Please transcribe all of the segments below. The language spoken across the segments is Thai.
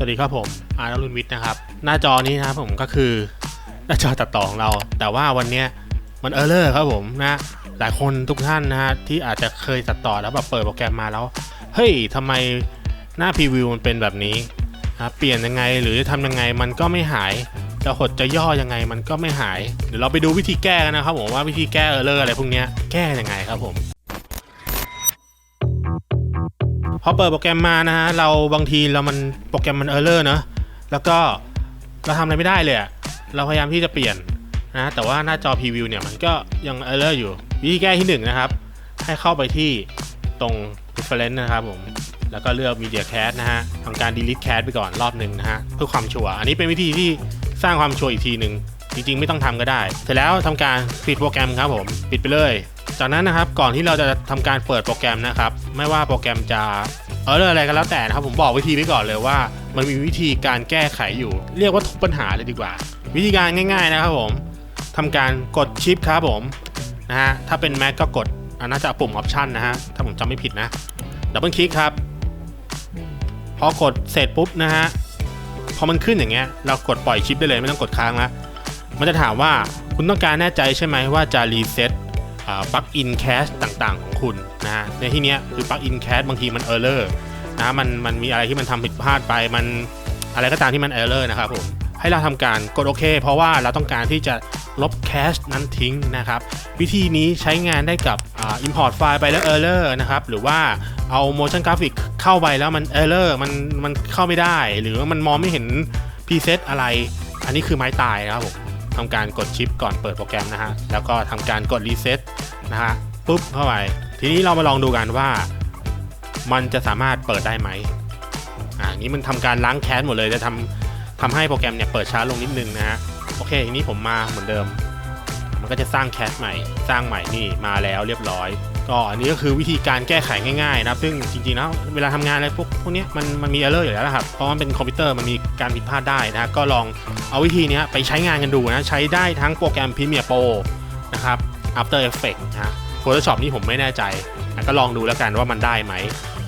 สวัสดีครับผมอาร์ตรุนวิทย์นะครับ หน้าจอนี้นะครับผมก็คือหน้าจอตัดต่อของเรา แต่ว่าวันนี้มันเออร์เลอร์ครับผมนะ หลายคนทุกท่านนะฮะที่อาจจะเคยตัดต่อแล้วแบบเปิดโปรแกรมมาแล้ว เฮ้ยทำไมหน้าพรีวิวมันเป็นแบบนี้นะเปลี่ยนยังไงหรือทำยังไงมันก็ไม่หาย จะหดจะย่อยังไงมันก็ไม่หาย เดี๋ยวเราไปดูวิธีแก้กันนะครับผมว่าวิธีแก้เออร์เลอร์อะไรพวกนี้แก้ยังไงครับผม พอเปิดโปรแกรมมานะฮะเราบางทีเรามันโปรแกรมมันเออร์เลอร์เนอะแล้วก็เราทำอะไรไม่ได้เลยเราพยายามที่จะเปลี่ยนนะแต่ว่าหน้าจอพรีวิวเนี่ยมันก็ยังเออร์เลอร์อยู่ วิธีแก้ที่หนึ่งนะครับ ให้เข้าไปที่ตรง preference นะครับผมแล้วก็เลือก media cache นะฮะทำการ delete cache ไปก่อนรอบหนึ่งนะฮะเพื่อความชัวร์อันนี้เป็นวิธีที่สร้างความชัวร์อีกทีหนึ่งจริงๆ ไม่ต้องทำก็ได้ เสร็จแล้วทำการปิดโปรแกรมครับผม ปิดไปเลย จากนั้นนะครับก่อนที่เราจะทำการเปิดโปรแกรมนะครับ ไม่ว่าโปรแกรมจะเอออะไรก็แล้วแต่นะครับ ผมบอกวิธีไว้ก่อนเลยว่า มันมีวิธีการแก้ไขอยู่ เรียกว่าทุกปัญหาเลยดีกว่า วิธีการง่าย ๆนะครับผมทำการกดชิปครับผมนะฮะถ้าเป็น Mac ก็กดอันน่าจะปุ่มออปชันนะฮะถ้าผมจำไม่ผิดนะดับเบิลคลิกครับ พอกดเสร็จปุ๊บนะฮะพอมันขึ้นอย่างเงี้ยเรากดปล่อยชิปได้เลยไม่ต้องกดค้างละมันจะถามว่าคุณต้องการแน่ใจใช่ไหมว่าจะรีเซ็ต ปลั๊กอินแคชต่างๆ ของคุณนะฮะในที่นี้คือปลั๊กอินแคชบางทีมันเออร์เลอร์นะมันมันมีอะไรที่มันทำผิดพลาดไปมันอะไรก็ตามที่มันเออร์เลอร์นะครับผมให้เราทำการกดโอเค เพราะว่าเราต้องการที่จะลบแคชนั้นทิ้งนะครับวิธีนี้ใช้งานได้กับอ่า import ไฟล์ไปแล้ว error นะครับหรือว่าเอา motion graphic เข้าไปแล้วมัน error มันมันเข้าไม่ได้ หรือว่ามันมองไม่เห็น preset อะไร อันนี้คือไม้ตายนะครับผม ทำการกดชิปก่อนเปิดโปรแกรมนะฮะ แล้วก็ทำการกดรีเซ็ตนะฮะ ปุ๊บเข้าไป ทีนี้เรามาลองดูกันว่า มันจะสามารถเปิดได้ไหมอ่านี้มันทำการล้างแคชหมดเลยจะทำทำให้โปรแกรมเนี่ยเปิดช้าลงนิดนึงนะฮะ โอเคทีนี้ผมมาเหมือนเดิม มันก็จะสร้างแคชใหม่ สร้างใหม่นี่มาแล้วเรียบร้อย ก็อันนี้ก็คือวิธีการแก้ไขง่ายๆนะครับซึ่งจริงๆแล้วเวลาทำงานอะไรพวกพวกเนี้ยมันมันมีเออร์เลอร์อยู่แล้วนะครับเพราะมันเป็นคอมพิวเตอร์มันมีการผิดพลาดได้นะก็ลองเอาวิธีนี้ไปใช้งานกันดูนะใช้ได้ทั้งโปรแกรม Premiere Pro นะครับ After Effects นะ Photoshop นี่ผมไม่แน่ใจนะก็ลองดูแล้วกันว่ามันได้ไหม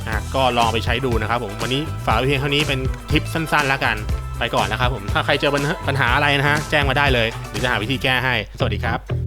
นะก็ลองไปใช้ดูนะครับผมวันนี้ฝากไว้เพียงเท่านี้เป็นทิปสั้น ๆ แล้วกันไปก่อนนะครับผมถ้าใครเจอปัญหาปัญหาอะไรนะฮะแจ้งมาได้เลยเดี๋ยวจะหาวิธีแก้ให้ สวัสดีครับ